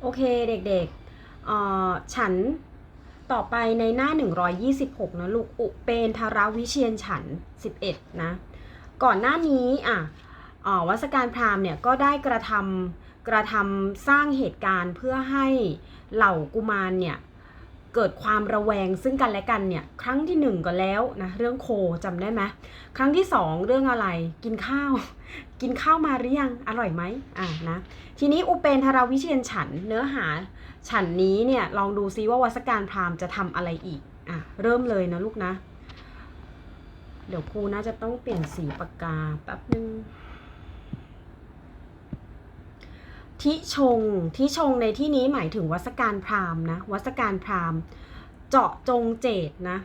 โอเคเด็กๆเอ่อฉันต่อไปในหน้า 126 นะลูก อุเปนทราวิเชียนฉัน 11 นะ ก่อนหน้านี้อะวัสการพราหมณ์เนี่ยก็ได้กระทำกระทำสร้างเหตุการณ์เพื่อให้เหล่ากุมารเนี่ยเกิดความระแวงซึ่งกันและกันเนี่ยครั้งที่หนึ่งก็แล้วนะเรื่องโคจำได้ไหมครั้งที่สองเรื่องอะไรกินข้าว กินข้าวมาหรือยังอร่อยไหมอ่านะทีนี้อุเปนทราวิเชียนฉันเนื้อหาฉันนี้เนี่ยลองดูซิว่าวัสการพราหมณ์จะทำอะไรอีกอะเริ่มเลยนะลูกนะ เดี๋ยวครูน่าจะต้องเปลี่ยนสีปากกาแป๊บนึงทิชงทิชงในที่นี้หมายถึงวัสการพราหมณ์นะวัสการพราหมณ์เจาะจงเจตนะ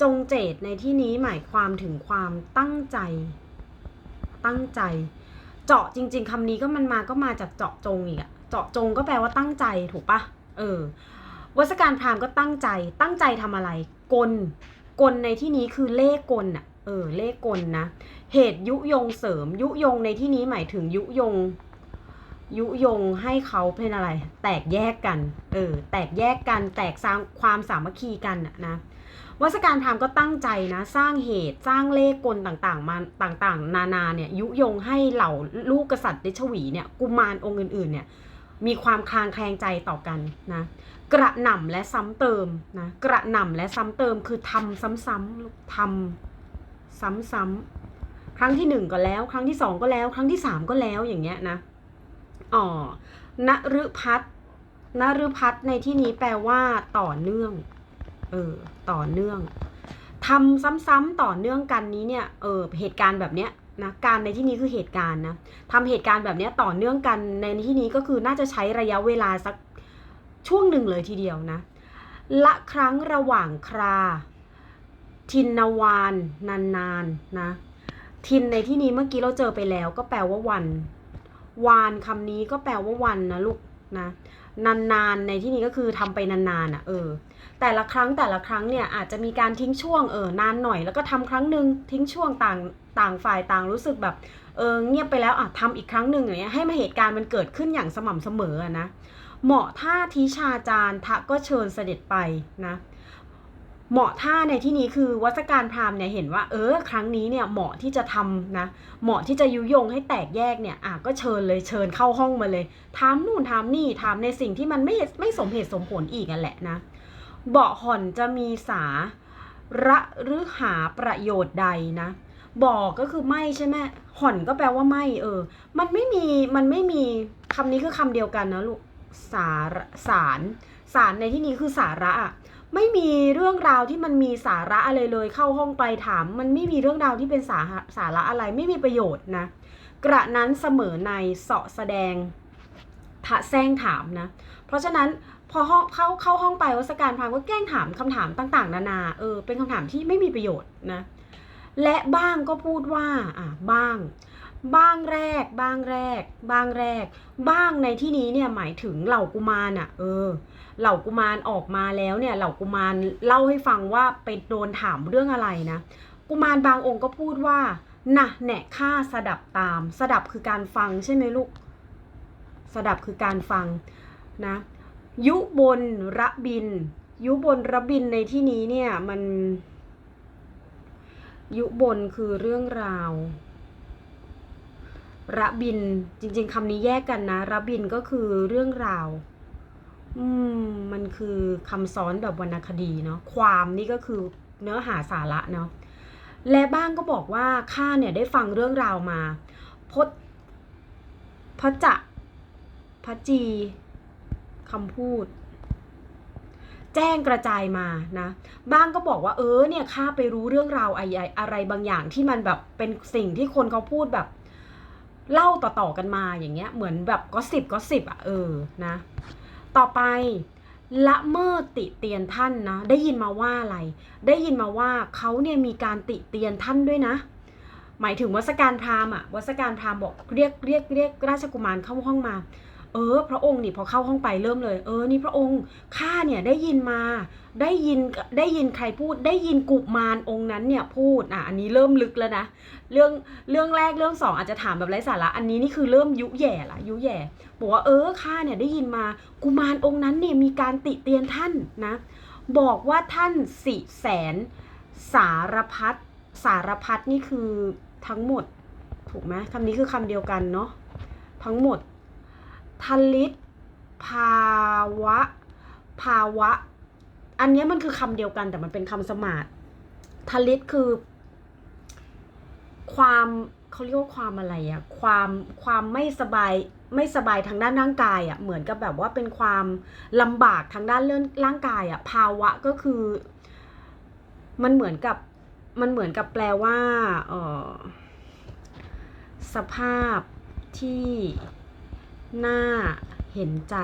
จงเจตในที่นี้หมายความถึงความตั้งใจ ตั้งใจ เจาะจริง ๆคำนี้ก็มันมาก็มาจากเจาะจงอีกอะเจาะจงก็แปลว่าตั้งใจถูกปะเออวัสการพราหมณ์ก็ตั้งใจตั้งใจทำอะไร กล กลในที่นี้คือเลขกลอะเออเลขกลนะ เหตุยุยงเสริม ยุยงในที่นี้หมายถึงยุยง ยุยงให้เขาเป็นอะไร แตกแยกกัน เออ แตกแยกกัน แตกสร้างความสามัคคีกันนะ วัสการพราหมณ์ก็ตั้งใจนะสร้างเหตุสร้างเลขกลต่างๆมาต่างๆ นานาเนี่ยยุยงให้เหล่าลูกกษัตริย์เดชวีเนี่ยกุมารองค์อื่นๆเนี่ยมีความคลางแคลงใจต่อกันนะกระหน่ำและซ้ำเติมนะกระหน่ำและซ้ำเติมคือทำซ้ำๆทำซ้ำๆครั้งที่หนึ่งก็แล้ว ครั้งที่สองก็แล้ว ครั้งที่สามก็แล้วอย่างเงี้ยนะอ๋อนฤพัฒนฤพัฒในที่นี้แปลว่าต่อเนื่อง เออต่อเนื่องทำซ้ำๆต่อเนื่องกันนี้เนี่ยเออเหตุการณ์แบบเนี้ยนะการในที่นี้คือเหตุการณ์นะทำเหตุการณ์แบบเนี้ยต่อเนื่องกันในที่นี้ก็คือน่าจะใช้ระยะเวลาสักช่วงหนึ่งเลยทีเดียวนะละครั้งระหว่างครา ทินนวานนานๆนะทินในที่นี้เมื่อกี้เราเจอไปแล้ว ก็แปลว่าวัน วานคำนี้ก็แปลว่าวันนะลูกนะ นานๆ ในที่นี้ก็คือทำไปนานๆอะเออ แต่ละครั้งแต่ละครั้งเนี่ยอาจจะมีการทิ้งช่วงเออนานหน่อย แล้วก็ทำครั้งหนึ่งทิ้งช่วงต่างต่างฝ่ายต่างรู้สึกแบบเออเงียบไปแล้วอะทำอีกครั้งหนึ่งอย่างเงี้ยให้มาเหตุการณ์มันเกิดขึ้นอย่างสม่ำเสมอนะเหมาะท่าทิชาจารย์ทะก็เชิญเสด็จไปนะ เหมาะท่าในที่นี้คือวัสการพราหมณ์เนี่ยเห็นว่าเออครั้งนี้เนี่ยเหมาะที่จะทำนะเหมาะที่จะยุยงให้แตกแยกเนี่ยอะก็เชิญเลยเชิญเข้าห้องมาเลยถามนู่นถามนี่ถามในสิ่งที่มันไม่ไม่สมเหตุสมผลอีกนั่นแหละนะเบาะห่อนจะมีสาระหรือหาประโยชน์ใดนะบอกก็คือไม่ใช่ไหมห่อนก็แปลว่าไม่เออ มันไม่มีมันไม่มีคำนี้คือคำเดียวกันนะลูกสารสารสารในที่นี้คือสาระอะ ไม่มีเรื่องราวที่มันมีสาระอะไรเลยเข้าห้องไปถาม มันไม่มีเรื่องราวที่เป็นสาระสาระอะไรไม่มีประโยชน์นะ กระนั้นเสมอในเสาะแสดงทะแซงถามนะ เพราะฉะนั้นพอห้องเข้าเข้าห้องไปวัสการพรามก็แกล้งถามคำถามต่างๆ นานาเออเป็นคำถามที่ไม่มีประโยชน์นะและบ้างก็พูดว่าอะบ้าง บ้างแรก บ้างแรก บ้างแรก บ้างในที่นี้เนี่ยหมายถึงเหล่ากุมารอะ เออ เหล่ากุมารออกมาแล้วเนี่ย เหล่ากุมารเล่าให้ฟังว่าไปโดนถามเรื่องอะไรนะ กุมารบางองค์ก็พูดว่าน่ะแหนะข้าสดับตาม สดับคือการฟังใช่ไหมลูก สดับคือการฟังนะ ยุบนระบิน ยุบนระบินในที่นี้เนี่ยมัน ยุบนคือเรื่องราว ระบินจริง ๆคำนี้แยกกันนะ ระบินก็คือเรื่องราว อืม มันคือคำซ้อนแบบวรรณคดีเนาะความนี่ก็คือเนื้อหาสาระเนาะและบ้างก็บอกว่าข้าเนี่ยได้ฟังเรื่องราวมาพจพระจะพระจีคำพูด แจ้งกระจายมานะบ้างก็บอกว่าเออเนี่ยข้าไปรู้เรื่องราวอะไรอะไรบางอย่างที่มันแบบเป็นสิ่งที่คนเขาพูดแบบ เล่าต่อๆกันมาอย่างเงี้ยเหมือนแบบก็สิบก็สิบอะเออนะ ต่อไปละเมิดติเตียนท่านนะได้ยินมาว่าอะไร ได้ยินมาว่าเขาเนี่ยมีการติเตียนท่านด้วยนะ หมายถึงวัสการพราหมณ์อะวัสการพราหมณ์บอกเรียกเรียกเรียกราชกุมารเข้าห้องมา เออ พระองค์นี่พอเข้าห้องไปเริ่มเลย เออนี่พระองค์ข้าเนี่ยได้ยินมา ได้ยินได้ยินใครพูด ได้ยินกุมารองค์นั้นเนี่ยพูดอะอันนี้เริ่มลึกแล้วนะเรื่องเรื่องแรกเรื่องสองอาจจะถามแบบไร้สาระอันนี้นี่คือเริ่มยุแย่ละยุแย่บอกว่าเออข้าเนี่ยได้ยินมากุมารองค์นั้นเนี่ยมีการติเตียนท่านนะ บอกว่าท่านสิแสนสารพัดสารพัดนี่คือทั้งหมดถูกไหมคำนี้คือคำเดียวกันเนาะทั้งหมด ทลิต ภาวะ ภาวะ อันนี้มันคือคำเดียวกันแต่มันเป็นคำสมาร์ททลิตคือ ความเขาเรียกว่าความอะไรอะความความไม่สบายไม่สบายทางด้านร่างกายอะเหมือนกับแบบว่าเป็นความลำบากทางด้านเรื่องร่างกายอะภาวะก็คือ มันเหมือนกับมันเหมือนกับแปลว่าเออสภาพที่ น่าเห็นใจ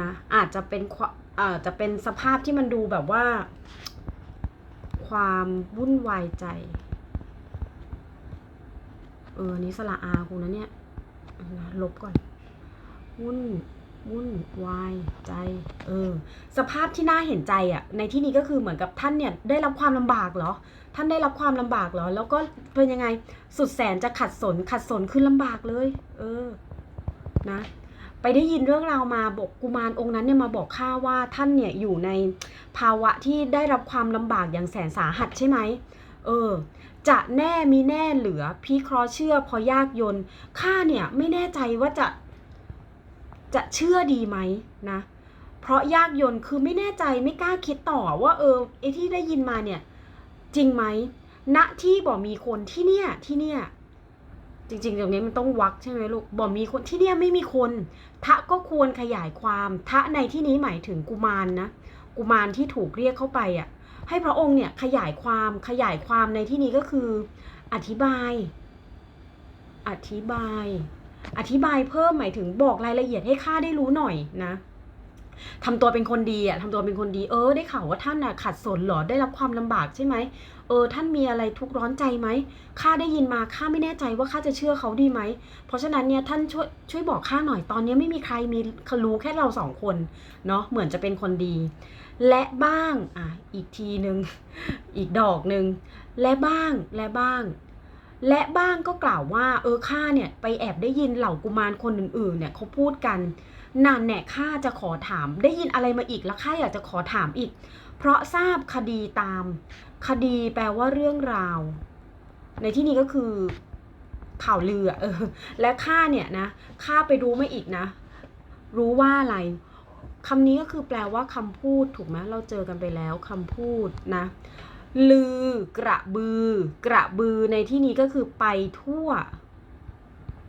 นะอาจจะเป็นควอาจจะเป็นสภาพที่มันดูแบบว่า ความวุ่นวายใจ เออนี้สละอาคุณนะเนี่ยนะลบก่อน วุ่น วุ่นวายใจเออสภาพที่น่าเห็นใจอะ่ะในที่นี้ก็คือเหมือนกับท่านเนี่ยได้รับความลำบากเหรอ ท่านได้รับความลำบากเหรอ แล้วก็เป็นยังไงสุดแสนจะขัดสนขัดสนคือลำบากเลย เออนะไปได้ยินเรื่องราวมาบอกกุมารองค์นั้นเนี่ยมาบอกข้าว่าท่านเนี่ยอยู่ในภาวะที่ได้รับความลำบากอย่างแสนสาหัสใช่ไหมเออ จะแน่มีแน่เหลือพี่เคราะห์เชื่อพอยากยนข้าเนี่ยไม่แน่ใจว่าจะ จะเชื่อดีไหมนะ เพราะยากยนคือไม่แน่ใจไม่กล้าคิดต่อว่าเออไอที่ได้ยินมาเนี่ย จริงไหมณที่บ่มีคนที่เนี่ยที่เนี่ยจริงๆตรงนี้มันต้องวักใช่ไหมลูกบ่มีคนที่เนี่ยไม่มีคน ทะก็ควรขยายความทะในที่นี้หมายถึงกุมารนะกุมารที่ถูกเรียกเข้าไปอะ ให้พระองค์เนี่ยขยายความขยายความในที่นี้ก็คือ อธิบาย อธิบาย อธิบายเพิ่มหมายถึงบอกรายละเอียดให้ข้าได้รู้หน่อยนะทำตัวเป็นคนดีอะทำตัวเป็นคนดี เออ ได้ข่าวว่าท่านน่ะขัดสนหรอ ได้รับความลำบากใช่ไหม เออ ท่านมีอะไรทุกข์ร้อนใจไหม ข้าได้ยินมา ข้าไม่แน่ใจว่าข้าจะเชื่อเขาดีไหม เพราะฉะนั้นเนี่ยท่านช่วยช่วยบอกข้าหน่อย ตอนนี้ไม่มีใครมีรู้แค่เราสองคน เนาะ เหมือนจะเป็นคนดี และบ้าง อะ อีกทีหนึ่ง อีกดอกหนึ่ง และบ้าง และบ้าง และบ้างก็กล่าวว่าเออข้าเนี่ยไปแอบได้ยินเหล่ากุมารคนอื่นๆเนี่ยเขาพูดกันนานแน่ข้าจะขอถาม ได้ยินอะไรมาอีกแล้วข้าอยากจะขอถามอีก เพราะทราบคดีตาม คดีแปลว่าเรื่องราว ในที่นี้ก็คือข่าวลือเออ และข้าเนี่ยนะข้าไปรู้มาอีกนะ รู้ว่าอะไรคำนี้ก็คือแปลว่าคำพูดถูกไหมเราเจอกันไปแล้วคำพูดนะ ลือกระบือ กระบือในที่นี้ก็คือไปทั่ว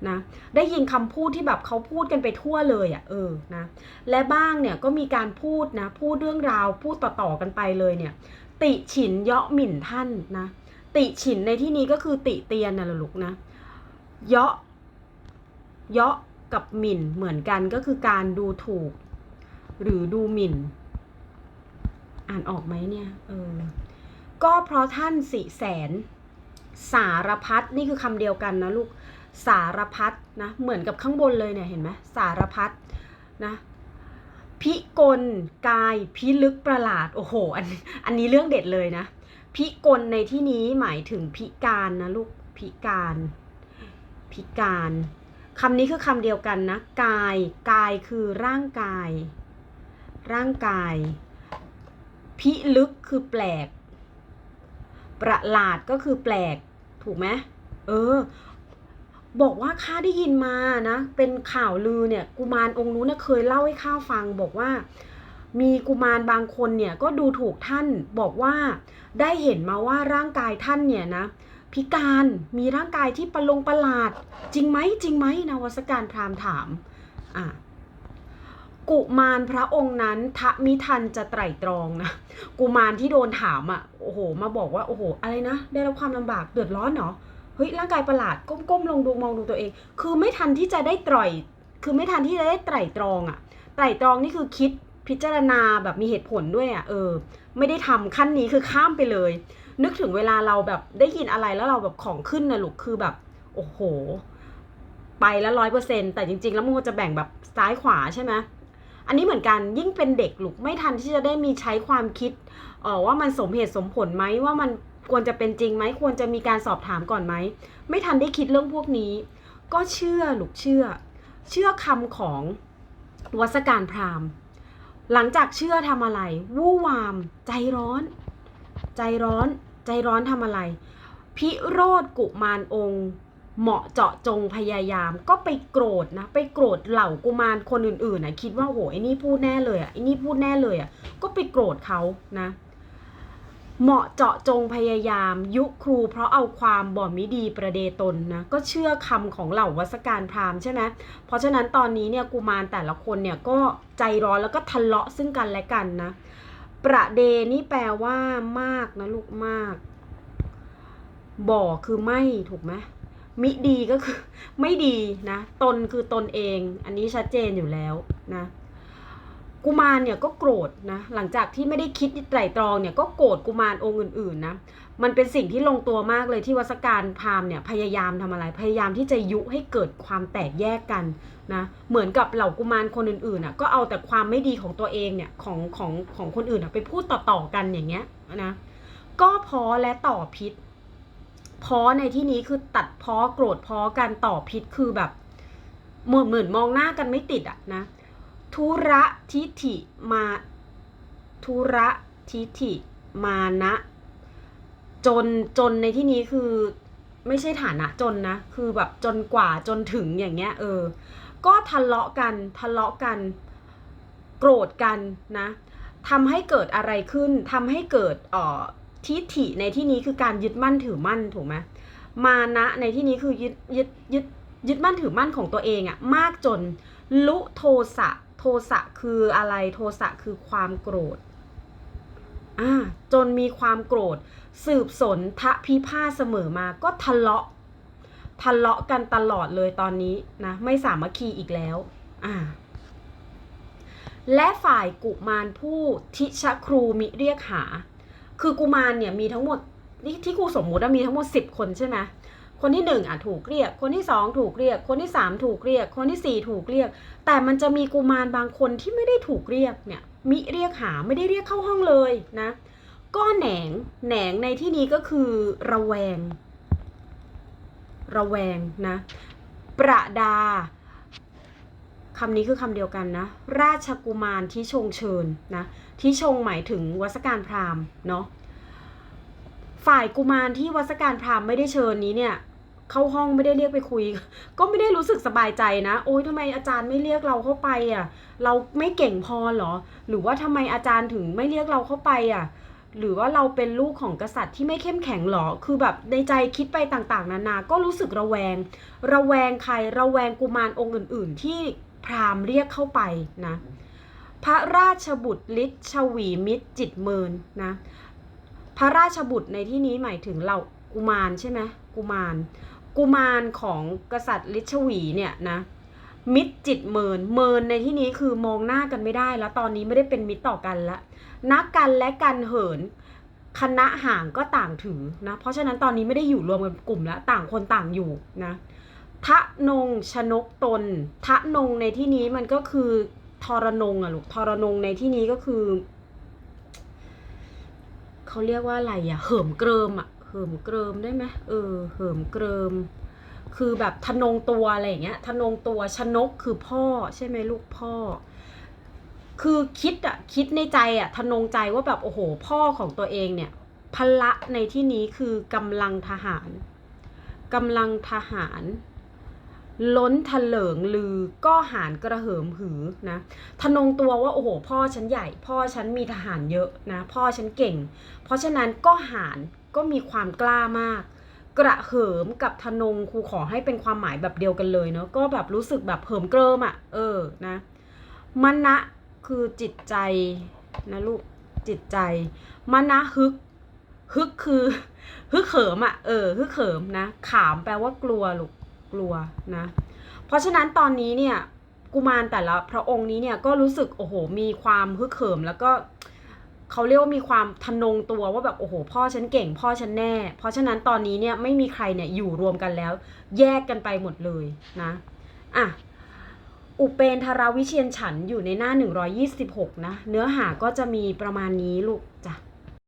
นะได้ยินคำพูดที่แบบเขาพูดกันไปทั่วเลยอะ่ะเออนะและบ้างเนี่ยก็มีการพูดนะพูดเรื่องราวพูดต่อๆกันไปเลยเนี่ย ติฉินเยาะหมิ่นท่านนะติฉินในที่นี้ก็คือติเตียนนะลูกนะเยาะเยาะกับหมิ่นเหมือนกันก็คือการดูถูก หรือดูหมิ่น อ่านออกไหมเนี่ยเออ ก็เพราะท่านสิแสน สารพัดนี่คือคำเดียวกันนะลูกสารพัดนะเหมือนกับข้างบนเลยเนี่ยเห็นไหมสารพัดนะพิกลกายพิลึกประหลาดโอ้โหอันอันนี้เรื่องเด็ดเลยนะ พิกลในที่นี้หมายถึงพิการนะลูกพิการพิการคำนี้คือคำเดียวกันนะ กายกายคือร่างกาย ร่างกาย พิลึกคือแปลก ประหลาดก็คือแปลก ถูกไหมเออ บอกว่าข้าได้ยินมานะ เป็นข่าวลือเนี่ยกุมารองค์นู้นเคยเล่าให้ข้าฟังบอกว่า มีกุมารบางคนเนี่ยก็ดูถูกท่านบอกว่าได้เห็นมาว่าร่างกายท่านเนี่ยนะพิการมีร่างกายที่ประลงประหลาด จริงไหมจริงไหมนวสการพรามถามอะ กุมารพระองค์นั้นทะมิทันจะไตร่ตรองนะกุมารที่โดนถามอะโอ้โห มาบอกว่าโอ้โห อะไรนะ ได้รับความลำบากเดือดร้อนเหรอเฮ้ยร่างกายประหลาดก้มๆลงดูมองดูตัวเอง คือไม่ทันที่จะได้ตร่คือไม่ทันที่จะได้ไตร่ตรองอะไตร่ตรองนี่คือคิดพิจารณาแบบมีเหตุผลด้วยอะเออ ไม่ได้ทำขั้นนี้คือข้ามไปเลย นึกถึงเวลาเราแบบได้ยินอะไรแล้วเราแบบของขึ้นนะลูกคือแบบ โอ้โห ไปแล้วร้อยเปอร์เซ็นต์แต่จริง ๆ แล้วมันควรจะแบ่งแบบซ้ายขวาใช่ไหม อันนี้เหมือนกันยิ่งเป็นเด็กลูกไม่ทันที่จะได้มีใช้ความคิดเออว่ามันสมเหตุสมผลไหมว่ามันควรจะเป็นจริงไหมควรจะมีการสอบถามก่อนไหมไม่ทันได้คิดเรื่องพวกนี้ ก็เชื่อลูกเชื่อ เชื่อคำของวัสการพราหมณ์ หลังจากเชื่อทำอะไร วู่วาม ใจร้อน ใจร้อน ใจร้อนทำอะไร พิโรธกุมารองค์ เหมาะเจาะจงพยายามก็ไปโกรธนะ ไปโกรธเหล่ากุมารคนอื่นๆนะคิดว่าโหไอ้นี่พูดแน่เลยอะไอ้นี่พูดแน่เลยอะก็ไปโกรธเขานะ เหมาะเจาะจงพยายาม ยุครูเพราะเอาความบ่มิดีประเดตนนะก็เชื่อคำของเหล่าวัสการพราหมณ์ใช่ไหมเพราะฉะนั้นตอนนี้เนี่ยกุมารแต่ละคนเนี่ยก็ใจร้อนแล้วก็ทะเลาะซึ่งกันและกันนะ ประเดนี่แปลว่ามากนะลูกมาก บ่อคือไม่ถูกไหม มิดีก็คือไม่ดีนะ ตนคือตนเอง อันนี้ชัดเจนอยู่แล้วนะกุมารเนี่ยก็โกรธนะหลังจากที่ไม่ได้คิดไตร่ตรองเนี่ยก็โกรธกุมารองค์อื่นๆนะมันเป็นสิ่งที่ลงตัวมากเลยที่วัสการพามเนี่ยพยายามทำอะไรพยายามที่จะยุให้เกิดความแตกแยกกันนะเหมือนกับเหล่ากุมารคนอื่นๆน่ะก็เอาแต่ความไม่ดีของตัวเองเนี่ยของของของคนอื่นน่ะไปพูดต่อๆกันอย่างเงี้ยนะก็พอและต่อพิษ พ้อในที่นี้คือตัดเพอโกรธเพอกันต่อพิษคือแบบเหมือนเหมือนมองหน้ากันไม่ติดอะนะทุระทิฐิมาทุระทิฐิมานะ จนจนในที่นี้คือไม่ใช่ฐานะจนนะ คือแบบจนกว่าจนถึงอย่างเงี้ยเออ ก็ทะเลาะกันทะเลาะกัน โกรธกันนะทำให้เกิดอะไรขึ้นทำให้เกิดเอ่อ ทิฐิในที่นี้คือการยึดมั่นถือมั่นถูกไหมมานะในที่นี้คือยึดยึดยึดยึดมั่นถือมั่นของตัวเองอะมากจนลุโทสะโทสะคืออะไรโทสะคือความโกรธอ่าจนมีความโกรธ สืบสนทะพิพาเสมอมาก็ทะเลาะทะเลาะกันตลอดเลยตอนนี้นะไม่สามัคคีอีกแล้วอ่าและฝ่ายกุมารผู้ทิชครูมิเรียกหา คือกุมารเนี่ยมีทั้งหมดที่ที่ครูสมมุติว่ามีทั้งหมดสิบคนใช่ไหมคนที่หนึ่งอะถูกเรียก คนที่สองถูกเรียก คนที่สามถูกเรียก คนที่สี่ถูกเรียก แต่มันจะมีกุมารบางคนที่ไม่ได้ถูกเรียกเนี่ยมิเรียกหาไม่ได้เรียกเข้าห้องเลยนะ ก็แหนงแหนงในที่นี้ก็คือระแวง ระแวงนะ ประดา คำนี้คือคำเดียวกันนะ ราชกุมารที่ชงเชิญนะที่ชงหมายถึงวัสการพราหมณ์เนาะฝ่ายกุมารที่วัสการพราหมณ์ไม่ได้เชิญนี้เนี่ยเข้าห้องไม่ได้เรียกไปคุย ก็ไม่ได้รู้สึกสบายใจนะ โอ๊ยทำไมอาจารย์ไม่เรียกเราเข้าไปอะ เราไม่เก่งพอหรอ หรือว่าทำไมอาจารย์ถึงไม่เรียกเราเข้าไปอะ หรือว่าเราเป็นลูกของกษัตริย์ที่ไม่เข้มแข็งหรอ คือแบบในใจคิดไปต่างๆ นานา ก็รู้สึกระแวง ระแวงใคร ระแวงกุมารองค์อื่น ๆ ที่พราหมณ์เรียกเข้าไปนะ พระราชบุตรฤทธิ์ชวีมิตรจิตเมินนะ พระราชบุตรในที่นี้หมายถึงเรากุมารใช่ไหมกุมาร กุมารของกษัตริย์ฤชวีเนี่ยนะ มิตรจิตเมินเมินในที่นี้คือมองหน้ากันไม่ได้แล้วตอนนี้ไม่ได้เป็นมิตรต่อกันละนักกันและกันเหินคณะห่างก็ต่างถือนะเพราะฉะนั้นตอนนี้ไม่ได้อยู่รวมกันกลุ่มแล้วต่างคนต่างอยู่นะทะนงชนกตนทะนงในที่นี้มันก็คือทรนงอะลูกทรนงในที่นี้ก็คือเขาเรียกว่าอะไรอะเหิมเกริมอะเหิมเกริมได้ไหมเออเหิมเกริม คือแบบทะนงตัวอะไรอย่างเงี้ยทะนงตัวชนกคือพ่อใช่ไหมลูกพ่อ คือคิดอะคิดในใจอะทะนงใจว่าแบบโอ้โห พ่อของตัวเองเนี่ยพละในที่นี้คือกำลังทหารกำลังทหาร ล้นทะเลิงลือก็หารกระเหิมหือนะทะนงตัวว่าโอ้โห พ่อฉันใหญ่ พ่อฉันมีทหารเยอะนะ พ่อฉันเก่ง เพราะฉะนั้นก็หารก็มีความกล้ามาก กระเหิมกับทะนงครูขอให้เป็นความหมายแบบเดียวกันเลยเนาะก็แบบรู้สึกแบบเหิมเกริมอะ่ะ เออนะมณะคือจิตใจนะลูกจิตใจมณะฮึกฮึกคือฮึกเหิมอะ่ะเออฮึกเหิมนะขามแปลว่ากลัวลูกกลัวนะ เพราะฉะนั้นตอนนี้เนี่ยกุมารแต่ละพระองค์นี้เนี่ยก็รู้สึกโอ้โหมีความฮึกเหิมแล้วก็ เขาเรียกว่ามีความทะนงตัวว่าแบบโอ้โหพ่อฉันเก่ง พ่อฉันแน่ เพราะฉะนั้นตอนนี้เนี่ยไม่มีใครเนี่ยอยู่รวมกันแล้ว แยกกันไปหมดเลยนะอะอุเปนธราวิเชียนฉันอยู่ในหน้า 126 นะ เนื้อหาก็จะมีประมาณนี้ลูกจ้ะ